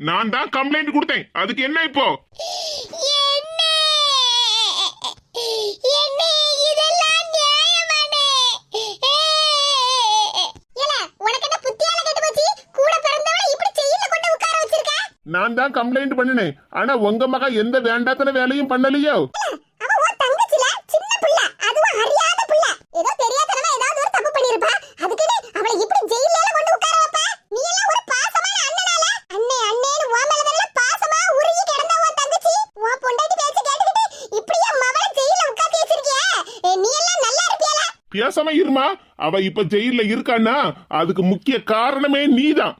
நான் தான் கம்ப்ளைண்ட் கொடுத்தேன். அதுக்கு என்ன இப்போ? நான் தான் கம்ப்ளைண்ட் பண்ணினேன். ஆனா உங்க மக எந்த வேண்டாத்தன வேலையும் பண்ணலையோ அவ உன் தங்கச்சில சின்ன புள்ள அதுவும் அறியாத புள்ள ஏதோ தெரியாதனமா ஏதாவது ஒரு தப்பு பண்ணிருப்பா அதுக்குன்னு அவளை இப்படி ஜெயில கொண்டு உட்கார வைப்ப நீ எல்லாம் ஒரு பாசமான அண்ணனால அண்ணே அண்ணேன்னு உன் மேல நல்ல பாசமா உருகி கிடந்த உன் தங்கச்சி உன் பொண்டாட்டி பேச்ச கேட்டுக்கிட்டு இப்படியே மவளை ஜெயில உட்காத்தி வச்சிருக்கியே ஏ, நீ எல்லாம் நல்லா இருப்பியால பேசாம இருமா? அவ இப்ப ஜெயில இருக்கான்னா அதுக்கு முக்கிய காரணமே நீதான்.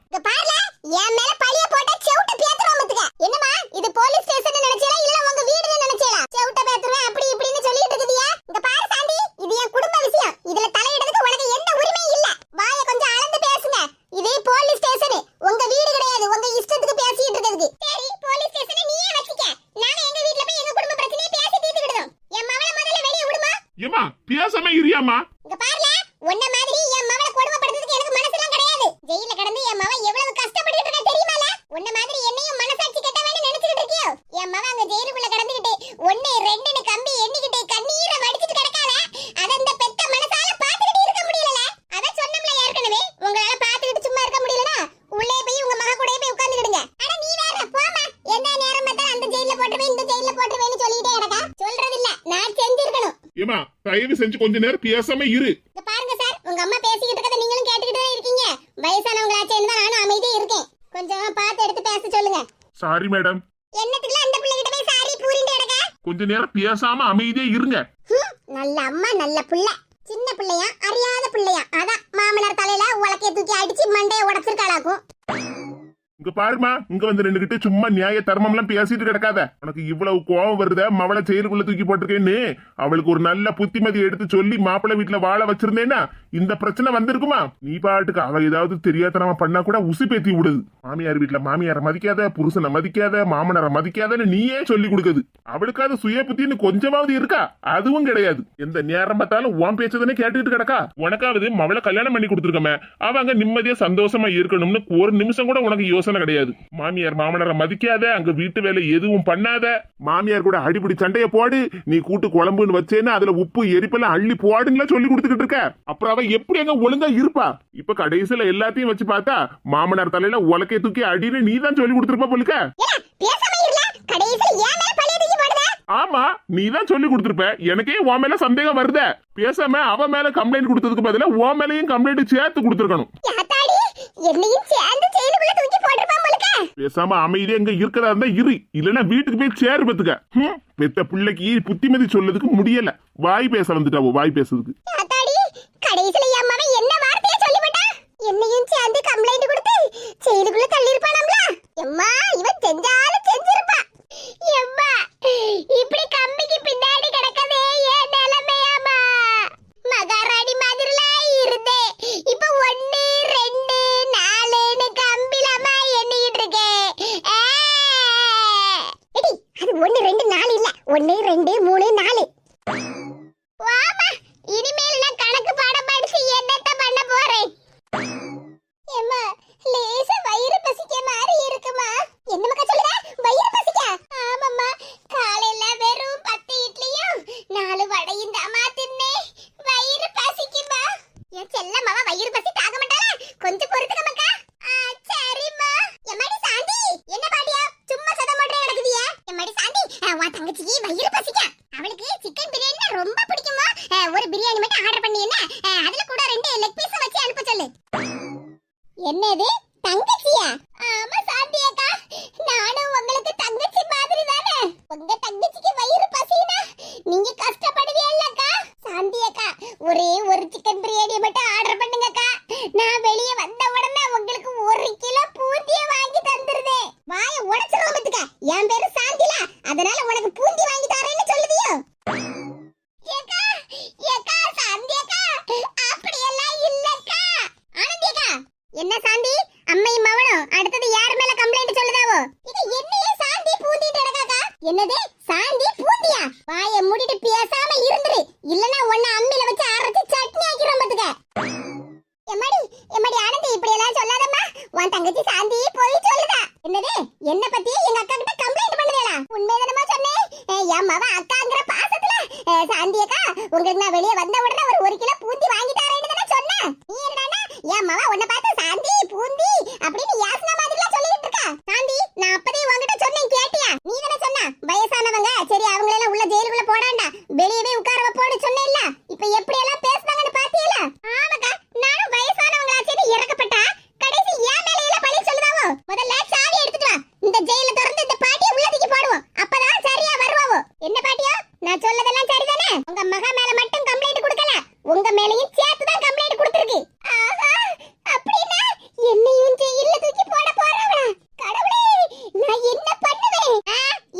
என் மேல பழிய போட்ட செவுட்ட பேத்துறோம் மத்துக்க என்னமா இது போலீஸ் ஸ்டேஷன் நினைச்சேல இல்ல உங்க வீடுன்னு நினைச்சேல செவுட்ட பேத்துறேன் அப்படி இப்படின்னு சொல்லிட்டு இருக்குதியா இங்க பாரு சாந்தி இது என் குடும்ப விஷயம் இதுல தலையிடுறதுக்கு உனக்கு எந்த உரிமையும் இல்ல வாய கொஞ்சம் அளந்து பேசுங்க இது போலீஸ் ஸ்டேஷன் உங்க வீடு கிடையாது உங்க இஷ்டத்துக்கு பேசிட்டு இருக்கிறதுக்கு சரி போலீஸ் ஸ்டேஷனை நீயே வச்சுக்க நாங்க எங்க வீட்ல போய் எங்க குடும்ப பிரச்சனையை பேசி தீர்த்து விடுறோம் என் மவளை முதல்ல வெளிய விடுமா ஏமா பேசாம இரியாமா இங்க பாருல உன்ன மாதிரி என் மவளை கொடுமைப்படுத்துறதுக்கு எனக்கு மனசுலாம் கிடையாது ஜெயில கடந்து என் மவன் எவ்வளவு கஷ்டப்பட்டுட்டு இருக்கா தெரியுமால உன்ன மாதிரி என்னையும் மனசாட்சி கெட்டவன்னு நினைச்சிட்டு இருக்கியோ என் மவன் அங்க ஜெயிலுக்குள்ள கடந்துகிட்டு ஒண்ணு ரெண்டுன்னு கம்பி எண்ணிக்கிட்டு கண்ணீரை வடிச்சிட்டு கிடக்கால அத இந்த பெத்த மனசால பாத்துக்கிட்டு இருக்க முடியல அத சொன்னோம்ல ஏற்கனவே உங்களால பாத்துக்கிட்டு சும்மா இருக்க முடியலனா உள்ளே போய் உங்க மக கூடயே போய் உட்கார்ந்துடுங்க அட நீ வேற போமா எந்த நேரம் பார்த்தாலும் அந்த ஜெயில போட்டுருவேன் இந்த ஜெயில போட்டுருவேன்னு சொல்லிட்டே கிடக்கா சொல்றது இல்ல நான் செஞ்சிருக்கணும் ஏமா தயவு செஞ்சு கொஞ்ச நேரம் பேசாம இரு. பாருங்க சார் உங்க அம்மா பேசிக்கிட்டு இருக்கதை நீங்களும் கேட்டுக்கிட்டு தான் இருக்கீங்க? வயசானவங்களாச்சேன்னு தான் நானும் அமைதியா இருக்கேன். கொஞ்சம் பார்த்து எடுத்து பேச சொல்லுங்க. சாரி மேடம் என்னத்துக்குலாம் அந்த பிள்ளைகிட்ட போய் சாரி பூரிண்டு கிடக்க? கொஞ்ச நேரம் பேசாம அமைதியே இருங்க. ஹம், நல்ல அம்மா நல்ல புள்ள. சின்ன பிள்ளையா அறியாத பிள்ளையா. அதான் மாமனார் தலையில உலக்கைய தூக்கி அடிச்சு மண்டைய உடைச்சிருக்காளாக்கும். இங்க பாருமா இங்க வந்து நின்னுகிட்டு சும்மா நியாய தர்மம் எல்லாம் பேசிட்டு கிடக்காத. உனக்கு இவ்வளவு கோவம் வருத மவளை செயலுக்குள்ள தூக்கி போட்டிருக்கேன்னு. அவளுக்கு ஒரு நல்ல புத்திமதி எடுத்து சொல்லி மாப்பிள்ளை வீட்டுல வாழ வச்சிருந்தேன்னா இந்த பிரச்சனை வந்திருக்குமா? நீ பாட்டுக்கு அவ ஏதாவது தெரியாதனமா பண்ணா கூட உசு பேத்தி விடுது. மாமியார் வீட்டுல மாமியாரை மதிக்காத புருஷனை மதிக்காத மாமனாரை மதிக்காதன்னு நீயே சொல்லி கொடுக்குது. அவளுக்காவது சுய புத்தின்னு கொஞ்சமாவது இருக்கா? அதுவும் கிடையாது. எந்த நேரம் பார்த்தாலும் உன் பேச்சதானே கேட்டுக்கிட்டு கிடக்கா? உனக்காவது மவளை கல்யாணம் பண்ணி கொடுத்துருக்கமே. அவ அங்க நிம்மதியா சந்தோஷமா இருக்கணும்னு ஒரு நிமிஷம் கூட உனக்கு யோசனை கிடையாது. மாமியார் மாமனாரை மதிக்காத அங்க வீட்டு வேலை எதுவும் பண்ணாத. மாமியார் கூட அடிப்படி சண்டைய போடு. நீ கூட்டு குழம்புன்னு வச்சேன்னு அதுல உப்பு எரிப்பெல்லாம் அள்ளி போடுங்களா சொல்லி கொடுத்துக்கிட்டு இருக்க. அப்புறம் அவ எப்படி அங்க ஒழுங்கா இருப்பா? இப்ப கடைசியில எல்லாத்தையும் வச்சு பார்த்தா மாமனார் தலையில உலக்கை தூக்கி அடின்னு நீ தான் சொல்லி கொடுத்துருப்ப போலுக்க. ஆமா நீ தான் சொல்லி கொடுத்துருப்ப. எனக்கே உன் மேல சந்தேகம் வருதே. பேசாம அவ மேல கம்ப்ளைண்ட் கொடுத்ததுக்கு பதிலா உன் மேலயும் கம்ப்ளைண்ட் சேர்த்து கொடுத்துருக்கணும். என்னையும் சேர்ந்து செயலுக்குள்ள தூக்கி போட்டிருப்பான் போலுக்க. பேசாம அமைதியா எங்க இருக்கிறதா இருந்தா இரு. இல்லன்னா வீட்டுக்கு போய் சேர் பத்துக்க. பெத்த பிள்ளைக்கு புத்திமதி சொல்லதுக்கு முடியல. வாய் பேச வந்துட்டாவோ வாய் பேசுறதுக்கு? ஆத்தாடி கடைசில மகன் என்ன வார்த்தையை சொல்லிவிட்டா என்னையும் சேர்ந்து கம்ப்ளைண்ட் கொடுத்து செயலுக்குள்ள தள்ளி இருப்பானாம்ல எம்மா இவன் செஞ்சாலும் செஞ்சிருப்பா எம்மா இப்படி கம்பிக்கு பின்னாடி கிடக்கவே ஏன் நிலைமையாமா மகாராணி மாதிரில இருந்தே இப்ப ஒன்னு ரெண்டு நாலுன்னு கம்பிலமா எண்ணிக்கிட்டு இருக்கேன் ஆ! எடி, அது ஒன்னு ரெண்டு நாலு இல்ல ஒன்னு ரெண்டு மூணு நாலு வாமா இனிமேல் நான் கணக்கு பாடம் படிச்சு என்னத்த பண்ண போறேன் ஏம்மா லேசா வயிறு பசிக்க மாதிரி இருக்குமா என்ன மக்கா சொல்லுதா வயிறு பசிக்க ஆமாம்மா காலையில வெறும் பத்து இட்லியும் நாலு வடையும் தாமா தின்னேன் வயிறு பசிக்குமா என் செல்லம்மாவா வயிறு பசி தாங்க மாட்டாளா கொஞ்சம் பொறுத்துக்க மக்கா ஆ, சரிம்மா எம்மாடி சாந்தி என்ன பாட்டியா சும்மா சதம் போட்டு நடக்குதியா எம்மாடி சாந்தி ஆ, உன் தங்கச்சிக்கு வயிறு பசிக்க அவளுக்கு சிக்கன் பிரியாணி ரொம்ப பிடிக்குமா ஆ, ஒரு பிரியாணி மட்டும் ஆர்டர் பண்ணி என்ன ஆ, அதுல கூட ரெண்டு லெக் பீஸ் வச்சு அனுப்ப சொல்லு என்னது? தங்கச்சியா? ஆமா சாந்தி அக்கா. நானும் உங்களுக்கு தங்கச்சி மாதிரி தானே. உங்க தங்கச்சிக்கு வயிறு பசினா நீங்க கஷ்டப்படுவீங்கல்லக்கா சாந்தி அக்கா ஒரே ஒரு சிக்கன் பிரியாணி மட்டும் ஆர்டர் பண்ணுங்கக்கா நான் வெளியே வந்த உடனே உங்களுக்கு ஒரு கிலோ பூந்திய வாங்கி தந்துருதேன் வாய உடைச்சிரும் பத்துக்க. என் பேரு சாந்திலா. அதனால உனக்கு பூ வாங்கி தரேன்னு சொல்லுதியோ ஏக்கா ஏக்கா சாந்தி அக்கா அப்படியெல்லாம் இல்லக்கா ஆனந்தி அக்கா என்ன சாந்தி அம்மையும் மவனும் அடுத்தது யார் மேல கம்ப்ளைண்ட் சொல்லுதாவோ என்னது சாந்தி பூந்தியா வாய மூடிட்டு பேசாம இருந்துரு இல்லனா உன்னை அம்மில வச்சு அரைச்சு சட்னி ஆக்கிரும் பாத்துக்க எம்மாடி எம்மாடி ஆனந்தி இப்படி எல்லாம் சொல்லாதம்மா உன் தங்கச்சி சாந்தி போய் சொல்லுதா என்னது என்ன பத்தி எங்க அக்கா கிட்ட கம்ப்ளைண்ட் பண்ணுதேடா உண்மைதானமா சொன்னேன் அஹ் என் மவ அக்காங்கிற பாசத்துல அஹ் சாந்தி அக்கா உங்களுக்கு நான் வெளியே வந்த உடனே ஒரு ஒரு கிலோ பூந்தி வாங்கி தரேன்னு தானே சொன்னேன் நீ என்னடா என் மவ உன்னை பார்த்து சாந்தி பூந்தி அப்படின்னு யாசனா மாதிரிலாம் சொல்லிட்டு இருக்கா சாந்தி நான் அப்பதே உன்கிட்ட சொன்னேன் கேட்டியா நீ தானே சொன்ன வயசானவங்க சரி அவங்கள எல்லாம் உள்ள ஜெயிலுக்குள்ள போடாண்டா வெளியவே உட்கார வைப்போன்னு சொன்னேன்ல இப்ப எப்படி எல்லாம் பேசுனாங்கன்னு பாத்தீங்களா ஆமாக்கா நானும் வயசானவங்களாச்சேன்னு இறக்கப்பட்டா கடைசி ஏன் மேலையில பழி சொல்லுதாவோ முதல்ல சாவி எடுத்துட்டு வா இந்த ஜெயில திறந்து இந்த பாட்டியை உள்ள தூக்கி போடுவோம் அப்பதான் சரியா வருவாவோ என்ன பாட்டியோ நான் சொல்லதெல்லாம் சரிதானே உங்க மகா மேல மட்டும் கம்ப்ளைண்ட் கொடுக்கல உங்க மேலையும் சேர்த்து தான் கம்ப்ளைண்ட் கொடுத்திருக்கு அப்படின்னா என்னையும் ஜெயில தூக்கி போட போறவளா? கடவுளே நான் என்ன பண்ணுவேன்?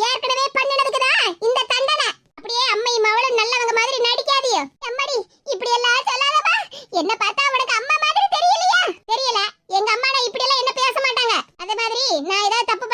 ஏற்கனவே பண்ணினதுக்கு தான் இந்த தண்டனை. அப்படியே அம்மை மவளும் நல்லவங்க மாதிரி நடிக்காதியோ. அம்மாடி இப்படி எல்லாம் சொல்லாதப்பா என்ன பார்த்தா உனக்கு அம்மா மாதிரி தெரியலையா? தெரியல. எங்க அம்மா நான் இப்படி எல்லாம் என்ன பேச மாட்டாங்க. அதே மாதிரி நான் ஏதாவது தப்பு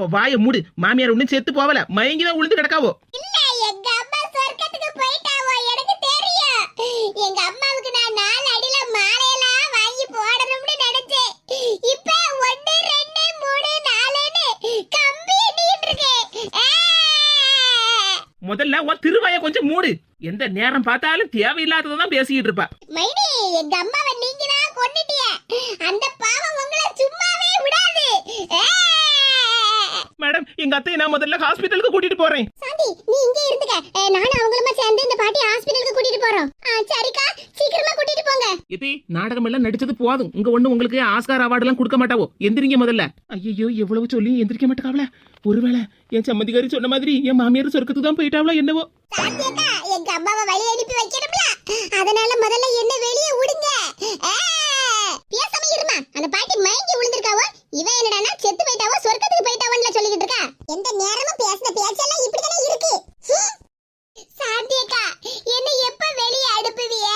போவ வாய மூடு. மாமியார் ஒண்ணும் செத்து போவல மயங்கி தான் உளுந்து கிடக்காவோ. இல்ல எங்க அம்மா சொர்க்கத்துக்கு போயிட்டாவோ? எனக்கு தெரியும். எங்க அம்மாவுக்கு நான் நாலு அடியில மாலையெல்லாம் வாங்கி போடணும்னு நினைச்சேன். இப்ப ஒன்னு ரெண்டு மூணு நாலுன்னு கம்பி எண்ணிட்டு இருக்கேன்! முதல்ல உன் திருவாய கொஞ்சம் மூடு. எந்த நேரம் பார்த்தாலும் தேவையில்லாததான் பேசிக்கிட்டு இருப்பா. மைனி எங்க அம்மாவை நீங்க தான் கொன்னுட்டிய. அந்த பாவம் உங்களை சும்மாவே விடாது. ஆ! எங்க அத்தையை நான் முதல்ல ஹாஸ்பிட்டலுக்கு கூட்டிட்டு போறேன். சாந்தி நீ இங்கே இருந்துக்க. நானும் அவங்களுமா சேர்ந்து இந்த பாட்டி ஹாஸ்பிடலுக்கு கூட்டிட்டு போறோம். சரிக்கா. சீக்கிரமா கூட்டிட்டு போங்க. இது நாடகம் எல்லாம் நடிச்சது போதும். உங்க ஒண்ணு உங்களுக்கு ஆஸ்கார் அவார்டு எல்லாம் கொடுக்க மாட்டாவோ? எந்திரிங்க முதல்ல. ஐயோ எவ்வளவு சொல்லி எந்திரிக்க மாட்டாவல ஒருவேளை என் சம்மந்திகாரி சொன்ன மாதிரி என் மாமியார் சொர்க்கத்துக்கு தான் போயிட்டாவளோ என்னவோ. எங்க அம்மாவை வழி அனுப்பி வைக்கணும்ல. அதனால முதல்ல என்ன வெளியே விடுங்க ஆ! பேசாம இருமா அந்த பாட்டி மயங்கி விழுந்திருக்காவோ இவன் என்னடானா செத்து போயிட்டாவோ சொர்க்கத்துக்கு போயிட்டாவோன்னு சொல்லிக்கிட்டு இருக்கா எந்த நேரமும் பேசுன பேச்செல்லாம் இப்படிதானே இருக்கு ஹம். சாந்தியக்கா என்ன எப்ப வெளியே அனுப்புவிய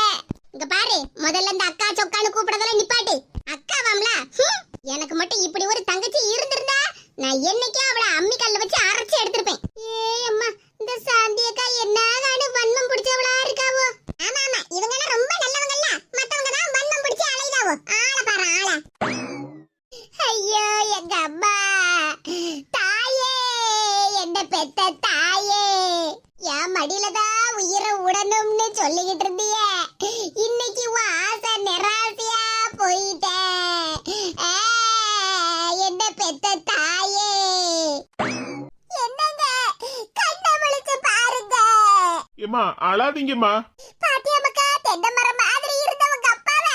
இங்க பாரு முதல்ல இந்த அக்கா சொக்கான்னு கூப்பிடறதெல்லாம் நிப்பாட்டு அக்காவாம்ல ஹம். எனக்கு மட்டும் இப்படி ஒரு தங்கச்சி இருந்திருந்தா நான் என்னைக்கே அவளை அம்மி கல்ல வச்சு அரைச்சு எடுத்திருப்பேன். ஏ அம்மா இந்த சாந்தியக்கா என்ன காணு வன்மம் பிடிச்சவளா இருக்காவோ? ஆமா ஆமா இவங்க ரொம்ப நல்லவங்கல்ல? மத்தவங்க தான் வன்மம் பிடிச்சு அலைதாவோ ஆள பாரு ஆள. ஐயோ எங்க அம்மா. தாயே என்ன பெத்த தாயே. என் மடியில தான் உயிரை உடணும்னு சொல்லிக்கிட்டு இருந்தியே. இன்னைக்கு ஏமா அழாதீங்கம்மா. பாட்டியம்மக்கா தென்னை மரம் மாதிரி இருந்தவங்க அப்பாவை.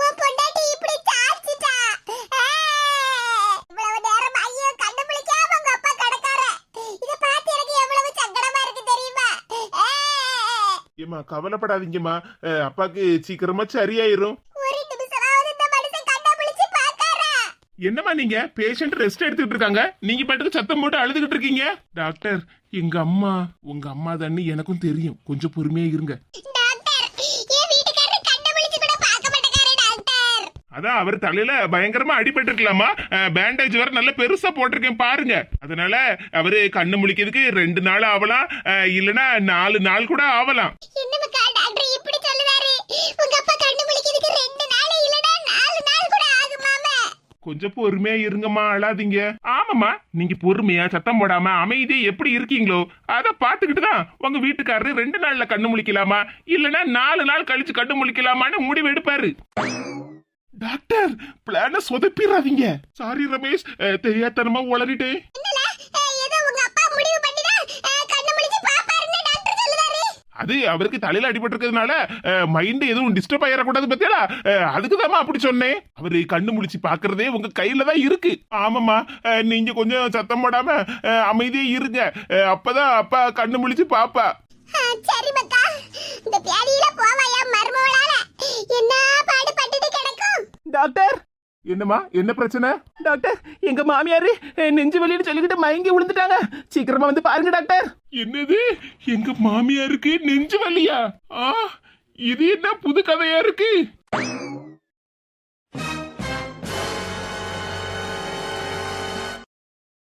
உன் பொண்டாட்டி இப்படி சாச்சிட்டா இவ்வளவு நேரம் ஐயோ கண்ணு விழிக்காம உங்க அப்பா கிடக்கார. இத பார்த்து எனக்கு எவ்வளவு சங்கடமா இருக்கு தெரியுமா! ஏமா கவலைப்படாதீங்கம்மா. அப்பாக்கு சீக்கிரமா சரியாயிரும். என்னம்மா நீங்க? பேஷண்ட் ரெஸ்ட் எடுத்துக்கிட்டு இருக்காங்க. நீங்க பாட்டுக்கு சத்தம் போட்டு அழுதுகிட்டு இருக்கீங்க. டாக்டர் எங்க அம்மா உங்க அம்மா தான்னு எனக்கும் தெரியும். கொஞ்சம் பொறுமையா இருங்க. அதான் அவர் தலையில பயங்கரமா அடிபட்டு இருக்கலாமா பேண்டேஜ் வேற நல்ல பெருசா போட்டிருக்கேன் பாருங்க. அதனால அவரு கண்ணு முழிக்கிறதுக்கு ரெண்டு நாள் ஆகலாம் இல்லனா நாலு நாள் கூட ஆகலாம் என்னமக்கா டாக்டர் இப்படி சொல்லுவாரு உங்க அப்பா கண்ணு முழிக்கிறதுக்கு ரெண்டு நாள் இல்லடா நாலு நாள் கூட ஆகுமாமே கொஞ்சம் பொறுமையா இருங்கம்மா அழாதீங்க. ஆமாம்மா நீங்க பொறுமையா சத்தம் போடாம அமைதியா எப்படி இருக்கீங்களோ அத பாத்துக்கிட்டு தான் உங்க வீட்டுக்காரரு ரெண்டு நாள்ல கண்ணு முழிக்கலாமா? இல்லனா நாலு நாள் கழிச்சு கண்ணு முழிக்கலாமான்னு முடிவு எடுப்பாரு. டாக்டர் பிளான சொதப்பிடாதீங்க சாரி ரமேஷ். தெரியாதனமா தெரியாத்தனமா உளறிட்டேன் அது அவருக்கு தலையில அடிபட்டு இருக்கிறதுனால மைண்ட் எதுவும் டிஸ்டர்ப் ஆயிடக்கூடாது பத்தியா அதுக்கு தான் அப்படி சொன்னேன். அவரு கண்ணு முழிச்சு பாக்குறதே உங்க கையில தான் இருக்கு. ஆமாம்மா. நீங்க கொஞ்சம் சத்தம் போடாம அமைதியா இருங்க. அப்பதான் அப்பா கண்ணு முழிச்சு பாப்பா. சரி மக்கா. இந்த பேடியில போவாயா மர்மவளால? என்ன பாடுபட்டுட்டு கிடக்கும்? டாக்டர் என்னம்மா? என்ன பிரச்சனை? டாக்டர் எங்க மாமியாரு நெஞ்சு வலின்னு சொல்லிக்கிட்டு மயங்கி விழுந்துட்டாங்க. சீக்கிரமா வந்து பாருங்க டாக்டர். என்னது? எங்க மாமியாருக்கு நெஞ்சு வலியா? ஆ இது என்ன புது கதையா இருக்கு?